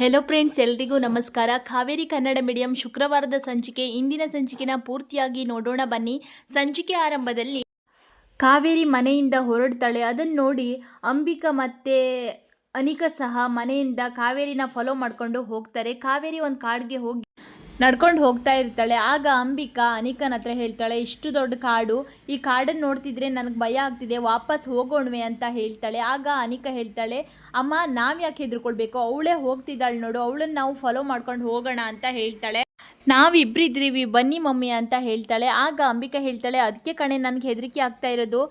Hello friends ಎಲ್ರಿಗೂ ನಮಸ್ಕಾರ. Kaveri Kannada medium ಶುಕ್ರವಾರದ ಸಂಚಿಕೆ, ಇಂದಿನ ಸಂಚಿಕೆನ ಪೂರ್ತಿಯಾಗಿ ನೋಡೋಣ ಬನ್ನಿ. ಸಂಚಿಕೆ ಆರಂಭದಲ್ಲಿ ಕಾವೇರಿ ಮನೆಯಿಂದ ಹೊರಡ್ತಾಳೆ. ಅದನ್ನು ನೋಡಿ ಅಂಬಿಕಾ ಮತ್ತು ಅನಿಕಾ ಸಹ ಮನೆಯಿಂದ ಕಾವೇರಿನ ಫಾಲೋ ಮಾಡ್ಕೊಂಡು ಹೋಗ್ತಾರೆ. ಕಾವೇರಿ ಒಂದು ಕಾಡಿಗೆ ಹೋಗಿ ನಡ್ಕೊಂಡು ಹೋಗ್ತಾ ಇರ್ತಾಳೆ. ಆಗ ಅಂಬಿಕಾ ಅನಿಕನ ಹತ್ರ ಹೇಳ್ತಾಳೆ, ಇಷ್ಟು ದೊಡ್ಡ ಕಾಡು, ಈ ಕಾಡನ್ನು ನೋಡ್ತಿದ್ರೆ ನನಗೆ ಭಯ ಆಗ್ತಿದೆ, ವಾಪಸ್ ಹೋಗೋಣವೆ ಅಂತ ಹೇಳ್ತಾಳೆ. ಆಗ ಅನಿಕಾ ಹೇಳ್ತಾಳೆ, ಅಮ್ಮ, ನಾವು ಯಾಕೆ ಹೆದರ್ಕೊಳ್ಬೇಕು? ಅವಳೇ ಹೋಗ್ತಿದ್ದಾಳೆ ನೋಡು ಅವಳನ್ನ ನಾವು ಫಾಲೋ ಮಾಡ್ಕೊಂಡು ಹೋಗೋಣ ಅಂತ ಹೇಳ್ತಾಳೆ. ನಾವಿಬ್ರಿದ್ರೀವಿ ಬನ್ನಿ ಮಮ್ಮಿ ಅಂತ ಹೇಳ್ತಾಳೆ. ಆಗ ಅಂಬಿಕಾ ಹೇಳ್ತಾಳೆ ಅದಕ್ಕೆ ಕಣೆ, ನನಗೆ ಹೆದರಿಕೆ ಆಗ್ತಾ ಇರೋದು.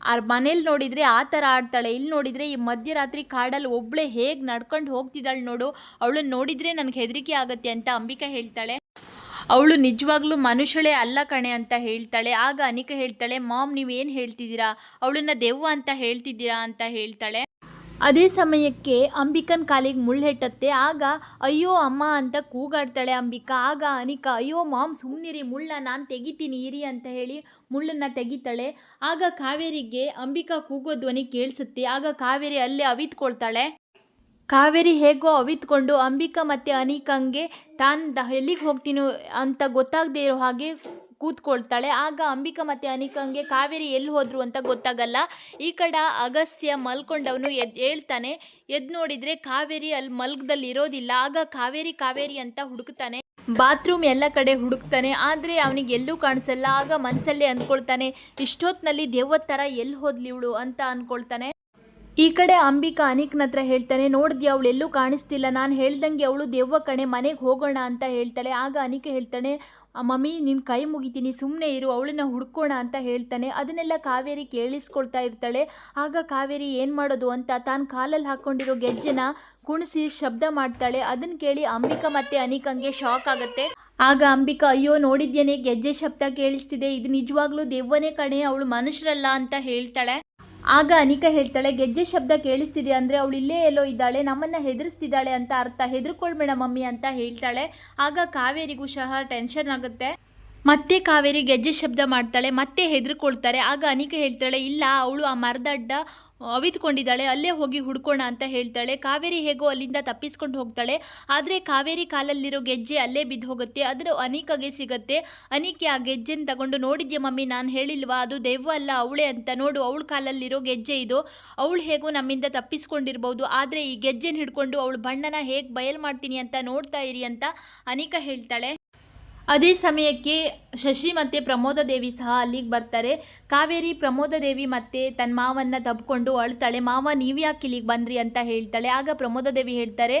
ಆ ಮನೇಲಿ ನೋಡಿದರೆ ಆ ಥರ ಆಡ್ತಾಳೆ. ಇಲ್ಲಿ ನೋಡಿದರೆ ಈ ಮಧ್ಯರಾತ್ರಿ ಕಾಡಲ್ಲಿ ಒಬ್ಬಳೇ ಹೇಗೆ ನಡ್ಕೊಂಡು ಹೋಗ್ತಿದ್ದಾಳೆ ನೋಡು. ಅವಳನ್ನ ನೋಡಿದರೆ ನನಗೆ ಹೆದರಿಕೆ ಆಗುತ್ತೆ ಅಂತ ಅಂಬಿಕಾ ಹೇಳ್ತಾಳೆ. ಅವಳು ನಿಜವಾಗ್ಲೂ ಮನುಷ್ಯಳೇ ಅಲ್ಲ ಕಣೆ ಅಂತ ಹೇಳ್ತಾಳೆ. ಆಗ ಅನಿಕಾ ಹೇಳ್ತಾಳೆ, ಮಾಮ್ ನೀವೇನು ಹೇಳ್ತಿದ್ದೀರಾ? ಅವಳನ್ನ ದೆವ್ವ ಅಂತ ಹೇಳ್ತಿದ್ದೀರಾ? ಅಂತ ಹೇಳ್ತಾಳೆ. ಅದೇ ಸಮಯಕ್ಕೆ ಅಂಬಿಕನ್ ಕಾಲಿಗೆ ಮುಳ್ಳೆಟ್ಟತ್ತೆ ಆಗ, ಅಯ್ಯೋ ಅಮ್ಮ ಅಂತ ಕೂಗಾಡ್ತಾಳೆ ಅಂಬಿಕಾ. ಆಗ ಅನಿಕಾ, ಅಯ್ಯೋ ಮಾಮ್ ಸುಮ್ಮನಿರಿ ಮುಳ್ಳ ನಾನು ತೆಗಿತೀನಿ, ಇರಿ ಅಂತ ಹೇಳಿ ಮುಳ್ಳನ್ನು ತೆಗಿತಾಳೆ. ಆಗ ಕಾವೇರಿಗೆ ಅಂಬಿಕಾ ಕೂಗೋ ಧ್ವನಿ ಕೇಳಿಸುತ್ತೆ. ಆಗ ಕಾವೇರಿ ಅಲ್ಲೇ ಅವಿತ್ಕೊಳ್ತಾಳೆ. ಕಾವೇರಿ ಹೇಗೋ ಅವಿತ್ಕೊಂಡು ಅಂಬಿಕಾ ಮತ್ತು ಅನಿಕಂಗೆ ತಾನು ದ ಎಲ್ಲಿಗೆ ಹೋಗ್ತೀನೋ ಅಂತ ಗೊತ್ತಾಗದೇ ಇರೋ ಹಾಗೆ ಕೂತ್ಕೊಳ್ತಾಳೆ. ಆಗ ಅಂಬಿಕಾ ಮತ್ತು ಅನಿಕಂಗೆ ಕಾವೇರಿ ಎಲ್ಲಿ ಹೋದರು ಅಂತ ಗೊತ್ತಾಗಲ್ಲ. ಈ ಕಡೆ ಅಗಸ್ತ್ಯ ಮಲ್ಕೊಂಡವನು ಎದ್ ಹೇಳ್ತಾನೆ ಎದ್ದು ನೋಡಿದರೆ ಕಾವೇರಿ ಅಲ್ಲಿ ಮಲ್ಗದಲ್ಲಿ ಇರೋದಿಲ್ಲ. ಆಗ ಕಾವೇರಿ ಕಾವೇರಿ ಅಂತ ಹುಡುಕ್ತಾನೆ. ಬಾತ್ರೂಮ್ ಎಲ್ಲ ಕಡೆ ಹುಡುಕ್ತಾನೆ. ಆದರೆ ಅವನಿಗೆ ಎಲ್ಲೂ ಕಾಣಿಸಲ್ಲ. ಆಗ ಮನಸ್ಸಲ್ಲೇ ಅಂದ್ಕೊಳ್ತಾನೆ ಇಷ್ಟೊತ್ತಿನಲ್ಲಿ ದೇವತ್ತರ ಥರ ಎಲ್ಲಿ ಹೋದ್ಲಿವಳು ಅಂತ ಅಂದ್ಕೊಳ್ತಾನೆ. ಈ ಕಡೆ ಅಂಬಿಕಾ ಅನಿಕ್ನ ಹತ್ರ ಹೇಳ್ತಾನೆ ನೋಡಿದ್ಯಾ ಅವಳು ಎಲ್ಲೂ ಕಾಣಿಸ್ತಿಲ್ಲ ನಾನು ಹೇಳ್ದಂಗೆ ಅವಳು ದೆವ್ವ ಕಣೆ ಮನೆಗೆ ಹೋಗೋಣ ಅಂತ ಹೇಳ್ತಾಳೆ. ಆಗ ಅನಿಕೆ ಹೇಳ್ತಾನೆ "ಆ, ಮಮ್ಮಿ ನಿನ್ನ ಕೈ ಮುಗಿತೀನಿ ಸುಮ್ಮನೆ ಇರು ಅವಳನ್ನ ಹುಡ್ಕೋಣ ಅಂತ ಹೇಳ್ತಾನೆ. ಅದನ್ನೆಲ್ಲ ಕಾವೇರಿ ಕೇಳಿಸ್ಕೊಳ್ತಾ ಇರ್ತಾಳೆ. ಆಗ ಕಾವೇರಿ ಏನು ಮಾಡೋದು ಅಂತ ತಾನು ಕಾಲಲ್ಲಿ ಹಾಕ್ಕೊಂಡಿರೋ ಗೆಜ್ಜೆನ ಕುಣಿಸಿ ಶಬ್ದ ಮಾಡ್ತಾಳೆ. ಅದನ್ನು ಕೇಳಿ ಅಂಬಿಕಾ ಮತ್ತು ಅನಿಕಂಗೆ ಶಾಕ್ ಆಗುತ್ತೆ. ಆಗ ಅಂಬಿಕಾ ಅಯ್ಯೋ ನೋಡಿದ್ಯೇನೆ ಗೆಜ್ಜೆ ಶಬ್ದ ಕೇಳಿಸ್ತಿದೆ. ಇದು ನಿಜವಾಗ್ಲೂ ದೆವ್ವನೇ ಕಣೆ ಅವಳು ಮನುಷ್ಯರಲ್ಲ ಅಂತ ಹೇಳ್ತಾಳೆ. ಆಗ ಅನಿಕಾ ಹೇಳ್ತಾಳೆ, ಗೆಜ್ಜೆ ಶಬ್ದ ಕೇಳಿಸ್ತಿದೆ ಅಂದರೆ ಅವಳು ಇಲ್ಲೇ ಎಲ್ಲೋ ಇದ್ದಾಳೆ, ನಮ್ಮನ್ನು ಹೆದರಿಸ್ತಿದ್ದಾಳೆ ಅಂತ ಅರ್ಥ. ಹೆದರ್ಕೊಳ್ಬೇಡ ಮಮ್ಮಿ ಅಂತ ಹೇಳ್ತಾಳೆ. ಆಗ ಕಾವೇರಿಗೂ ಸಹ ಟೆನ್ಷನ್ ಆಗುತ್ತೆ. ಮತ್ತೆ ಕಾವೇರಿ ಗೆಜ್ಜೆ ಶಬ್ದ ಮಾಡ್ತಾಳೆ, ಮತ್ತೆ ಹೆದರ್ಕೊಳ್ತಾರೆ. ಆಗ ಅನಿಕ ಹೇಳ್ತಾಳೆ, ಇಲ್ಲ, ಅವಳು ಆ ಮರದಡ್ಡ ಅವಿತ್ಕೊಂಡಿದ್ದಾಳೆ, ಅಲ್ಲೇ ಹೋಗಿ ಹುಡ್ಕೋಣ ಅಂತ ಹೇಳ್ತಾಳೆ. ಕಾವೇರಿ ಹೇಗೋ ಅಲ್ಲಿಂದ ತಪ್ಪಿಸ್ಕೊಂಡು ಹೋಗ್ತಾಳೆ. ಆದರೆ ಕಾವೇರಿ ಕಾಲಲ್ಲಿರೋ ಗೆಜ್ಜೆ ಅಲ್ಲೇ ಬಿದ್ದು ಹೋಗುತ್ತೆ ಅದರ ಅನಿಕಾಗೆ ಸಿಗುತ್ತೆ. ಅನಿಕೆ ಆ ಗೆಜ್ಜೆನ ತಗೊಂಡು ನೋಡಿದ್ಯ ಮಮ್ಮಿ, ನಾನು ಹೇಳಿಲ್ವಾ? ಅದು ದೆವ್ವ ಅಲ್ಲ, ಅವಳೇ ಅಂತ ನೋಡು, ಅವಳ ಕಾಲಲ್ಲಿರೋ ಗೆಜ್ಜೆ ಇದು. ಅವಳು ಹೇಗೋ ನಮ್ಮಿಂದ ತಪ್ಪಿಸ್ಕೊಂಡಿರ್ಬೋದು, ಆದರೆ ಈ ಗೆಜ್ಜೆನ ಹಿಡ್ಕೊಂಡು ಅವಳು ಬಣ್ಣನ ಹೇಗೆ ಬಯಲು ಮಾಡ್ತೀನಿ ಅಂತ ನೋಡ್ತಾ ಇರಿ ಅಂತ ಅನಿಕಾ ಹೇಳ್ತಾಳೆ. ಅದೇ ಸಮಯಕ್ಕೆ ಶಶಿ ಮತ್ತು ಪ್ರಮೋದ ದೇವಿ ಸಹ ಅಲ್ಲಿಗೆ ಬರ್ತಾರೆ. ಕಾವೇರಿ ಪ್ರಮೋದ ದೇವಿ ಮತ್ತೆ ತನ್ನ ಮಾವನ್ನ ತಬ್ಕೊಂಡು ಅಳ್ತಾಳೆ, ಮಾವ, ನೀವು ಯಾಕೆ ಇಲ್ಲಿಗೆ ಬಂದ್ರಿ? ಅಂತ ಹೇಳ್ತಾಳೆ. ಆಗ ಪ್ರಮೋದ ದೇವಿ ಹೇಳ್ತಾರೆ,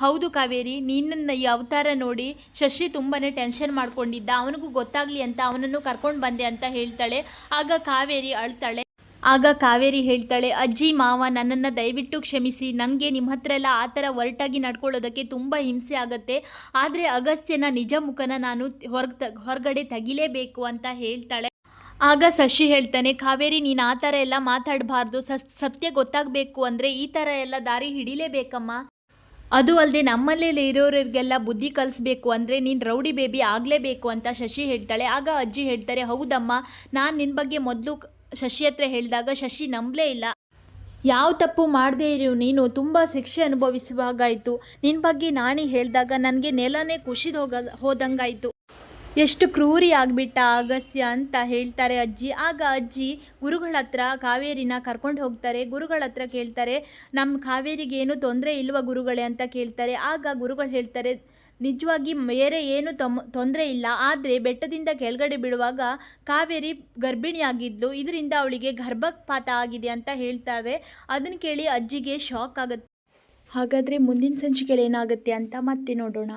ಹೌದು ಕಾವೇರಿ ನಿನ್ನ ಈ ಅವತಾರ ನೋಡಿ ಶಶಿ ತುಂಬಾ ಟೆನ್ಷನ್ ಮಾಡ್ಕೊಂಡಿದ್ದ. ಅವನಿಗೂ ಗೊತ್ತಾಗಲಿ ಅಂತ ಅವನನ್ನು ಕರ್ಕೊಂಡು ಬಂದೆ ಅಂತ ಹೇಳ್ತಾಳೆ. ಆಗ ಕಾವೇರಿ ಅಳ್ತಾಳೆ. ಆಗ ಕಾವೇರಿ ಹೇಳ್ತಾಳೆ, ಅಜ್ಜಿ, ಮಾವ, ನನ್ನನ್ನು ದಯವಿಟ್ಟು ಕ್ಷಮಿಸಿ. ನನಗೆ ನಿಮ್ಮ ಹತ್ರ ಎಲ್ಲ ಆ ಥರ ಒರಟಾಗಿ ನಡ್ಕೊಳ್ಳೋದಕ್ಕೆ ತುಂಬ ಹಿಂಸೆ ಆಗುತ್ತೆ. ಆದರೆ ಅಗಸ್ತ್ಯನ ನಿಜ ಮುಖನ ನಾನು ಹೊರಗೆ ಹೊರಗಡೆ ತೆಗಿಲೇಬೇಕು ಅಂತ ಹೇಳ್ತಾಳೆ. ಆಗ ಶಶಿ ಹೇಳ್ತಾನೆ, ಕಾವೇರಿ, ನೀನು ಆ ಥರ ಎಲ್ಲ ಮಾತಾಡಬಾರ್ದು. ಸತ್ಯ ಗೊತ್ತಾಗಬೇಕು ಅಂದರೆ ಈ ಥರ ಎಲ್ಲ ದಾರಿ ಹಿಡಿಲೇಬೇಕಮ್ಮ. ಅದು ಅಲ್ಲದೆ ನಮ್ಮಲ್ಲೇ ಇರೋರಿಗೆಲ್ಲ ಬುದ್ಧಿ ಕಲಿಸ್ಬೇಕು ಅಂದರೆ ನೀನು ರೌಡಿ ಬೇಬಿ ಆಗಲೇಬೇಕು ಅಂತ ಶಶಿ ಹೇಳ್ತಾಳೆ. ಆಗ ಅಜ್ಜಿ ಹೇಳ್ತಾರೆ, ಹೌದಮ್ಮ, ನಾನು ನಿನ್ನ ಬಗ್ಗೆ ಮೊದಲು ಶಶಿ ಹತ್ರ ಹೇಳಿದಾಗ, ಶಶಿ ನಂಬಲೇ ಇಲ್ಲ. ಯಾವ ತಪ್ಪು ಮಾಡದೇ ಇರೋ ನೀನು. ತುಂಬ ಶಿಕ್ಷೆ ಅನುಭವಿಸುವಾಗಾಯಿತು ನಿನ್ನ ಬಗ್ಗೆ ನಾನೇ ಹೇಳಿದಾಗ ನನಗೆ ನೆಲನೇ ಕುಸಿದು ಹೋಗ, ಹೋದಂಗಾಯಿತು. ಎಷ್ಟು ಕ್ರೂರಿ ಆಗಿಬಿಟ್ಟ ಅಗಸ್ಯ ಅಂತ ಹೇಳ್ತಾರೆ ಅಜ್ಜಿ. ಆಗ ಅಜ್ಜಿ ಗುರುಗಳ ಹತ್ರ ಕಾವೇರಿನ ಕರ್ಕೊಂಡು ಹೋಗ್ತಾರೆ. ಗುರುಗಳ ಹತ್ರ ಕೇಳ್ತಾರೆ ನಮ್ಮ ಕಾವೇರಿಗೆ ಏನು ತೊಂದರೆ ಇಲ್ವ ಗುರುಗಳೇ? ಅಂತ ಕೇಳ್ತಾರೆ. ಆಗ ಗುರುಗಳು ಹೇಳ್ತಾರೆ, ನಿಜವಾಗಿ ಬೇರೆ ಏನು ತೊಮ್ ತೊಂದರೆ ಇಲ್ಲ. ಆದರೆ ಬೆಟ್ಟದಿಂದ ಕೆಳಗಡೆ ಬಿಡುವಾಗ ಕಾವೇರಿ ಗರ್ಭಿಣಿಯಾಗಿದ್ಲು. ಇದರಿಂದ ಅವಳಿಗೆ ಗರ್ಭಪಾತ ಆಗಿದೆ ಅಂತ ಹೇಳ್ತಾರೆ. ಅದನ್ನು ಕೇಳಿ ಅಜ್ಜಿಗೆ ಶಾಕ್ ಆಗುತ್ತೆ. ಹಾಗಾದರೆ ಮುಂದಿನ ಸಂಚಿಕೆಯಲ್ಲಿ ಏನಾಗುತ್ತೆ ಅಂತ ಮತ್ತೆ ನೋಡೋಣ.